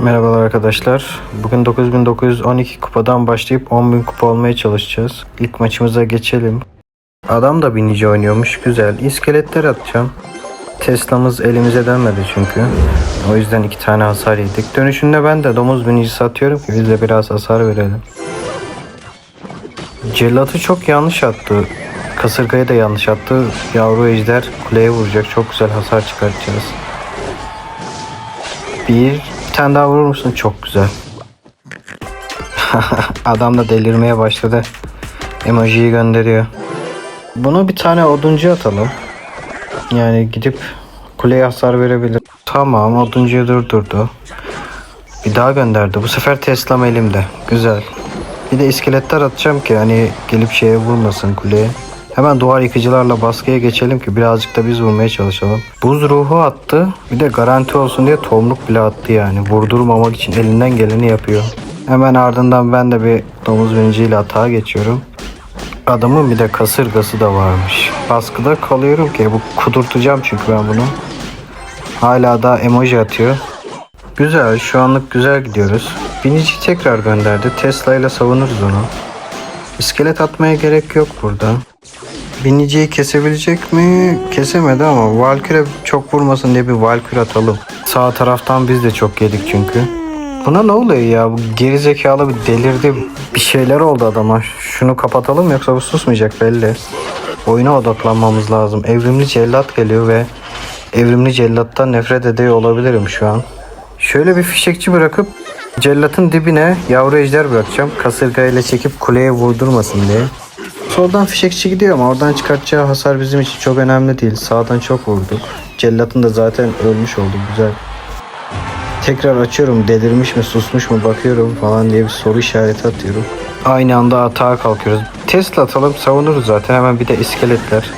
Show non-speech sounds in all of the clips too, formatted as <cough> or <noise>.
Merhabalar arkadaşlar. Bugün 9912 kupadan başlayıp 10.000 kupa olmaya çalışacağız. İlk maçımıza geçelim. Adam da binici oynuyormuş. Güzel. İskeletler atacağım. Tesla'mız elimize dönmedi çünkü. O yüzden iki tane hasar yedik. Dönüşünde ben de domuz binicisi atıyorum ki biz de biraz hasar verelim. Cellat'ı çok yanlış attı. Kasırgayı da yanlış attı. Yavru ejder kuleye vuracak. Çok güzel hasar çıkartacağız. Bir, tane daha vurur musun? Çok güzel. <laughs> Adam da delirmeye başladı. Emojiyi gönderiyor. Buna bir tane oduncu atalım. Yani gidip kuleye hasar verebilir. Tamam oduncuyu durdurdu. Bir daha gönderdi. Bu sefer Tesla'm elimde. Güzel. Bir de iskeletler atacağım ki hani gelip şeye vurmasın kuleye. Hemen duvar yıkıcılarla baskıya geçelim ki birazcık da biz vurmaya çalışalım. Buz ruhu attı. Bir de garanti olsun diye tomruk bile attı yani. Vurdurmamak için elinden geleni yapıyor. Hemen ardından ben de bir domuz binciyle atağa geçiyorum. Adamın bir de kasırgası da varmış. Baskıda kalıyorum ki bu kudurtacağım çünkü ben bunu. Hala da emoji atıyor. Güzel şu anlık güzel gidiyoruz. Binici tekrar gönderdi. Tesla ile savunuruz onu. İskelet atmaya gerek yok burada. Biniciyi kesebilecek mi? Kesemedi ama Valkyrie çok vurmasın diye bir Valkyrie atalım. Sağ taraftan biz de çok yedik çünkü. Buna ne oluyor ya? Bu geri zekalı bir delirdi. Bir şeyler oldu adama. Şunu kapatalım yoksa bu susmayacak belli. Oyuna odaklanmamız lazım. Evrimli cellat geliyor ve evrimli cellattan nefret ediyor olabilirim şu an. Şöyle bir fişekçi bırakıp cellatın dibine yavru ejder bırakacağım. Kasırgayla çekip kuleye vurdurmasın diye. Soldan fişekçi gidiyor ama oradan çıkartacağı hasar bizim için çok önemli değil. Sağdan çok vurduk. Cellatın da zaten ölmüş oldu güzel. Tekrar açıyorum delirmiş mi susmuş mu bakıyorum falan diye bir soru işareti atıyorum. Aynı anda atağa kalkıyoruz. Tesla atalım savunuruz zaten hemen bir de iskeletler.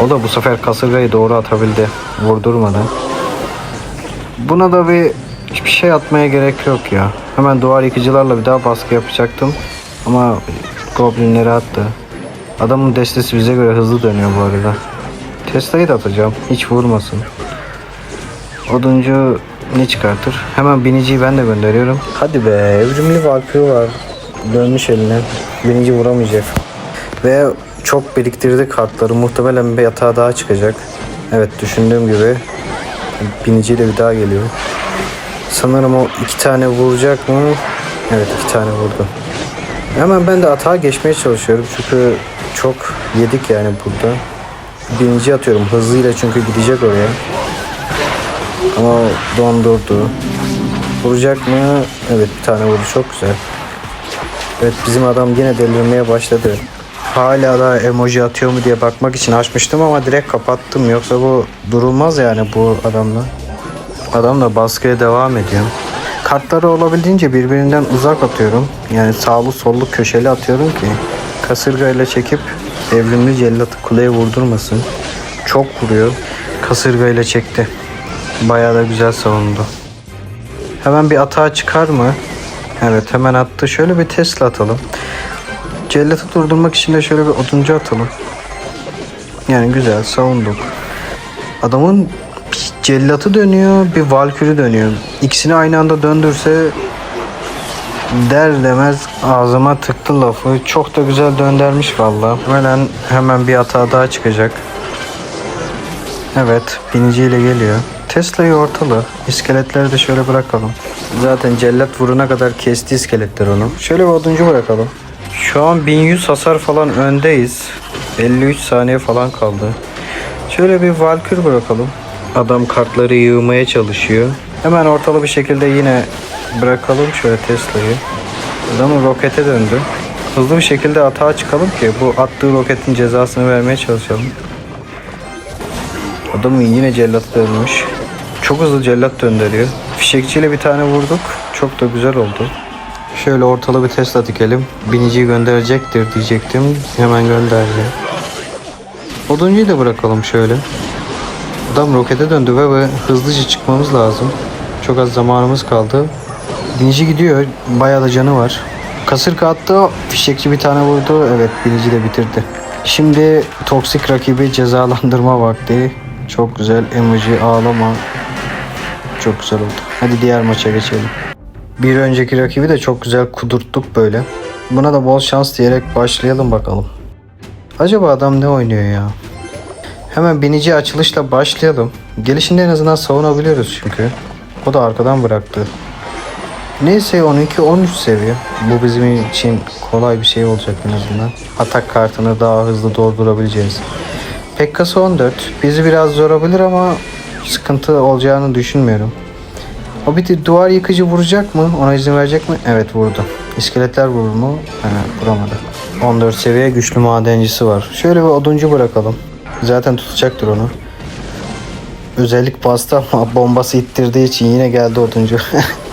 O da bu sefer kasırgayı doğru atabildi vurdurmadan. Buna da bir hiçbir şey atmaya gerek yok ya. Hemen duvar yıkıcılarla bir daha baskı yapacaktım. Ama goblinleri attı. Adamın destesi bize göre hızlı dönüyor bu arada. Tesla'yı da atacağım. Hiç vurmasın. Oduncu ne çıkartır? Hemen biniciyi ben de gönderiyorum. Hadi be evrimli Valkyrie var. Dönmüş eline. Binici vuramayacak. Ve çok biriktirdi kartları. Muhtemelen bir yatağa daha çıkacak. Evet düşündüğüm gibi. Biniciyle bir daha geliyor. Sanırım o iki tane vuracak mı? Evet iki tane vurdu. Hemen ben de atağa geçmeye çalışıyorum çünkü çok yedik yani burada. Birinci atıyorum hızlıyla çünkü gidecek oraya. Ama dondurdu. Vuracak mı? Evet bir tane vurdu çok güzel. Evet bizim adam yine delirmeye başladı. Hala da emoji atıyor mu diye bakmak için açmıştım ama direkt kapattım. Yoksa bu durulmaz yani bu adamla. Adam da baskıya devam ediyor. Kartları olabildiğince birbirinden uzak atıyorum. Yani sağlı sollu köşeli atıyorum ki kasırgayla çekip evrimli cellatı kuleye vurdurmasın. Çok vuruyor. Kasırgayla çekti. Bayağı da güzel savundu. Hemen bir atağa çıkar mı? Evet hemen attı. Şöyle bir Tesla atalım. Cellatı durdurmak için de şöyle bir oduncu atalım. Yani güzel savunduk. Adamın cellatı dönüyor, bir valkürü dönüyor. İkisini aynı anda döndürse der demez ağzıma tıktı lafı. Çok da güzel döndürmüş valla. Hemen hemen bir hata daha çıkacak. Evet, biniciyle geliyor. Tesla'yı ortalı. İskeletleri de şöyle bırakalım. Zaten cellat vuruna kadar kesti iskeletler onu. Şöyle bir oduncu bırakalım. Şu an 1100 hasar falan öndeyiz. 53 saniye falan kaldı. Şöyle bir valkür bırakalım. Adam kartları yığmaya çalışıyor. Hemen ortalı bir şekilde yine bırakalım şöyle Tesla'yı. Adamın rokete döndü. Hızlı bir şekilde atağa çıkalım ki bu attığı roketin cezasını vermeye çalışalım. Adamın yine cellat dönmüş. Çok hızlı cellat döndürüyor. Fişekçiyle bir tane vurduk. Çok da güzel oldu. Şöyle ortalı bir Tesla dikelim. Biniciyi gönderecektir diyecektim. Hemen gönderdi. Oduncuyu da bırakalım şöyle. Adam rokete döndü ve, ve hızlıca çıkmamız lazım. Çok az zamanımız kaldı. Binici gidiyor. Bayağı da canı var. Kasırga attı. Fişekçi bir tane vurdu. Evet binici de bitirdi. Şimdi toksik rakibi cezalandırma vakti. Çok güzel emoji ağlama. Çok güzel oldu. Hadi diğer maça geçelim. Bir önceki rakibi de çok güzel kudurttuk böyle. Buna da bol şans diyerek başlayalım bakalım. Acaba adam ne oynuyor ya? Hemen binici açılışla başlayalım. Gelişinde en azından savunabiliyoruz çünkü. O da arkadan bıraktı. Neyse 12-13 seviye. Bu bizim için kolay bir şey olacak en azından. Atak kartını daha hızlı doldurabileceğiz. Pekkası 14. Bizi biraz zorabilir ama sıkıntı olacağını düşünmüyorum. O bir duvar yıkıcı vuracak mı? Ona izin verecek mi? Evet vurdu. İskeletler vurur mu? He, vuramadı. 14 seviye güçlü madencisi var. Şöyle bir oduncu bırakalım. Zaten tutacaktır onu. Özellik bastı ama <laughs> bombası ittirdiği için yine geldi oduncu. <laughs>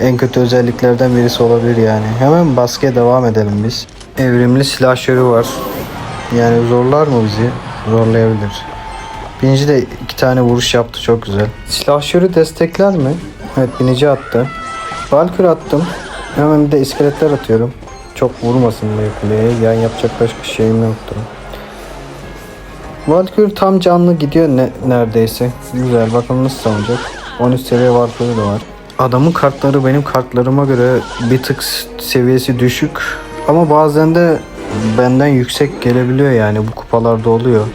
en kötü özelliklerden birisi olabilir yani. Hemen baskıya devam edelim biz. Evrimli silahşörü var. Yani zorlar mı bizi? Zorlayabilir. Binici de iki tane vuruş yaptı çok güzel. Silahşörü destekler mi? Evet binici attı. Valkür attım. Hemen bir de iskeletler atıyorum. Çok vurmasın diye kuleye. Yani yapacak başka şeyim yoktu. Valkür tam canlı gidiyor ne, neredeyse. Güzel bakalım nasıl savunacak. 13 seviye Valkür'ü de var. Adamın kartları benim kartlarıma göre bir tık seviyesi düşük. Ama bazen de benden yüksek gelebiliyor yani bu kupalarda oluyor.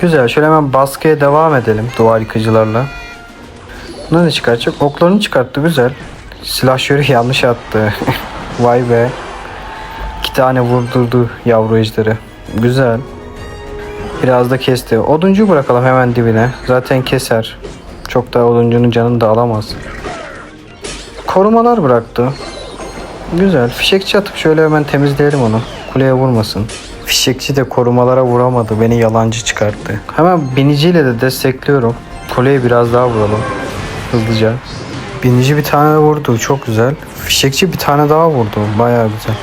Güzel şöyle hemen baskıya devam edelim duvar yıkıcılarla. Buna ne çıkartacak? Oklarını çıkarttı güzel. Silahşörü <laughs> yanlış attı. <laughs> Vay be. İki tane vurdurdu yavru ejderi. Güzel. Biraz da kesti. Oduncu bırakalım hemen dibine. Zaten keser. Çok da oduncunun canını da alamaz. Korumalar bıraktı. Güzel. Fişekçi atıp şöyle hemen temizleyelim onu. Kuleye vurmasın. Fişekçi de korumalara vuramadı. Beni yalancı çıkarttı. Hemen biniciyle de destekliyorum. Kuleye biraz daha vuralım. Hızlıca. Binici bir tane vurdu. Çok güzel. Fişekçi bir tane daha vurdu. Bayağı güzel.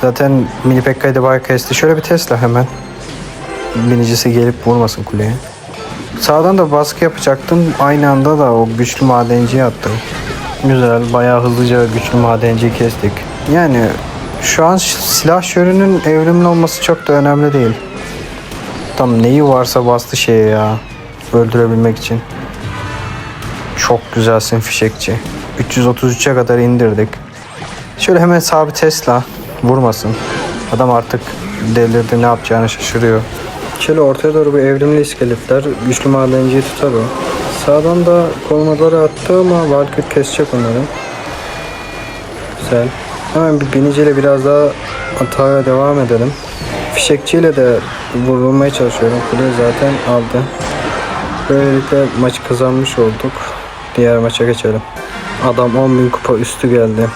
Zaten mini Pekka'yı da bayağı. Şöyle bir Tesla hemen. Binicisi gelip vurmasın kuleye. Sağdan da baskı yapacaktım. Aynı anda da o güçlü madenciyi attım. Güzel. Bayağı hızlıca güçlü madenciyi kestik. Yani şu an silah şörünün evrimli olması çok da önemli değil. Tam neyi varsa bastı şeye ya. Öldürebilmek için. Çok güzelsin fişekçi. 333'e kadar indirdik. Şöyle hemen sabit Tesla vurmasın. Adam artık delirdi ne yapacağını şaşırıyor. Şöyle ortaya doğru bir evrimli iskeletler. Güçlü madenciyi tutar o. Sağdan da korumaları attı ama Valkyrie kesecek onları. Güzel. Hemen bir biniciyle biraz daha ataya devam edelim. Fişekçiyle de vurulmaya çalışıyorum. Kule zaten aldı. Böylelikle maçı kazanmış olduk. Diğer maça geçelim. Adam 10.000 kupa üstü geldi.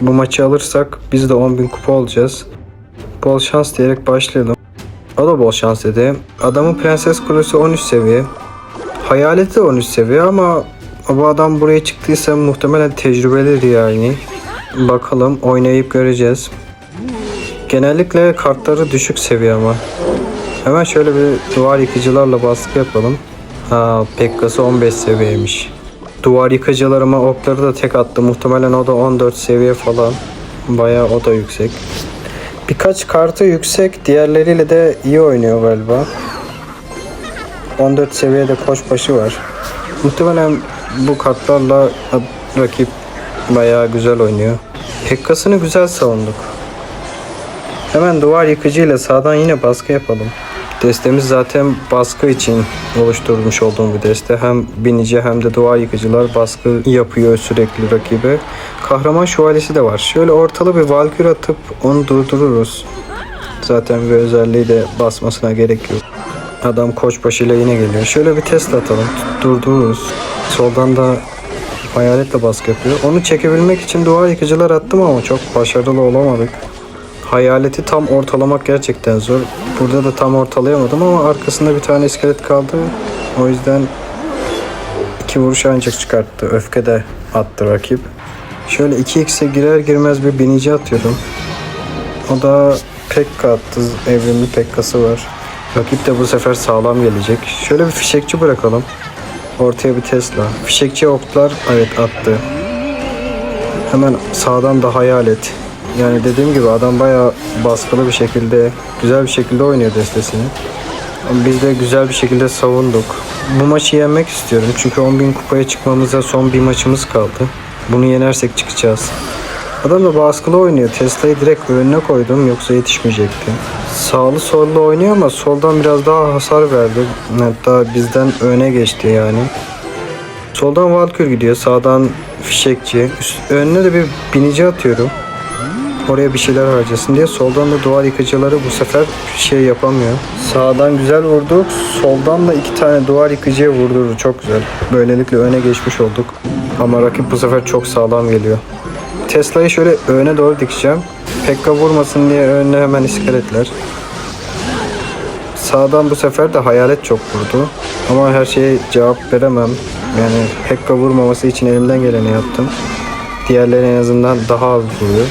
Bu maçı alırsak biz de 10.000 kupa olacağız. Bol şans diyerek başlayalım. O da bol şans dedi. Adamın Prenses Kulesi 13 seviye. Hayaleti de 13 seviye ama bu adam buraya çıktıysa muhtemelen tecrübelidir yani. Bakalım oynayıp göreceğiz. Genellikle kartları düşük seviye ama. Hemen şöyle bir duvar yıkıcılarla baskı yapalım. Ha Pekkası 15 seviyeymiş. Duvar yıkıcılarıma okları da tek attı. Muhtemelen o da 14 seviye falan. Bayağı o da yüksek. Birkaç kartı yüksek. Diğerleriyle de iyi oynuyor galiba. 14 seviyede koçbaşı var. Muhtemelen bu kartlarla rakip bayağı güzel oynuyor. Pekkasını güzel savunduk. Hemen duvar yıkıcıyla sağdan yine baskı yapalım. Destemiz zaten baskı için oluşturmuş olduğum bir deste. Hem binici hem de duvar yıkıcılar baskı yapıyor sürekli rakibe. Kahraman şövalyesi de var. Şöyle ortalı bir valkür atıp onu durdururuz. Zaten bir özelliği de basmasına gerek yok. Adam koçbaşıyla yine geliyor. Şöyle bir test atalım. Durdururuz. Soldan da hayaletle baskı yapıyor. Onu çekebilmek için duvar yıkıcılar attım ama çok başarılı olamadık. Hayaleti tam ortalamak gerçekten zor. Burada da tam ortalayamadım ama arkasında bir tane iskelet kaldı. O yüzden iki vuruş ancak çıkarttı. Öfke de attı rakip. Şöyle 2x'e girer girmez bir binici atıyordum. O da Pekka attı. Evrimli Pekka'sı var. Rakip de bu sefer sağlam gelecek. Şöyle bir fişekçi bırakalım. Ortaya bir Tesla. Fişekçi oklar evet attı. Hemen sağdan da hayalet. Yani dediğim gibi adam bayağı baskılı bir şekilde, güzel bir şekilde oynuyor destesini. Biz de güzel bir şekilde savunduk. Bu maçı yenmek istiyorum çünkü 10.000 kupaya çıkmamıza son bir maçımız kaldı. Bunu yenersek çıkacağız. Adam da baskılı oynuyor. Tesla'yı direkt önüne koydum yoksa yetişmeyecekti. Sağlı sollu oynuyor ama soldan biraz daha hasar verdi. Hatta bizden öne geçti yani. Soldan Valkür gidiyor. Sağdan fişekçi. Üst, önüne de bir binici atıyorum. Oraya bir şeyler harcasın diye. Soldan da duvar yıkıcıları bu sefer şey yapamıyor. Sağdan güzel vurduk. Soldan da iki tane duvar yıkıcıya vurdurdu. Çok güzel. Böylelikle öne geçmiş olduk. Ama rakip bu sefer çok sağlam geliyor. Tesla'yı şöyle öne doğru dikeceğim. Pekka vurmasın diye önüne hemen iskeletler. Sağdan bu sefer de hayalet çok vurdu. Ama her şeye cevap veremem. Yani Pekka vurmaması için elimden geleni yaptım. Diğerleri en azından daha az vuruyor.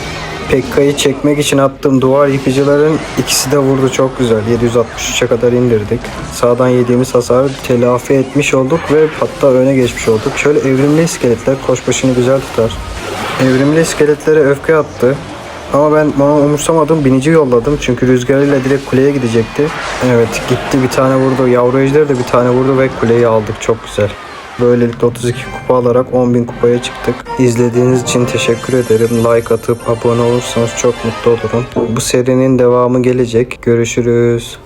Pekka'yı çekmek için attığım duvar yıkıcıların ikisi de vurdu çok güzel. 763'e kadar indirdik. Sağdan yediğimiz hasarı telafi etmiş olduk ve hatta öne geçmiş olduk. Şöyle evrimli iskeletler koş güzel tutar. Evrimli iskeletlere öfke attı. Ama ben onu umursamadım. Binici yolladım. Çünkü rüzgarıyla direkt kuleye gidecekti. Evet gitti bir tane vurdu. Yavru ejder de bir tane vurdu ve kuleyi aldık. Çok güzel. Böylelikle 32 kupa alarak 10.000 kupaya çıktık. İzlediğiniz için teşekkür ederim. Like atıp abone olursanız çok mutlu olurum. Bu serinin devamı gelecek. Görüşürüz.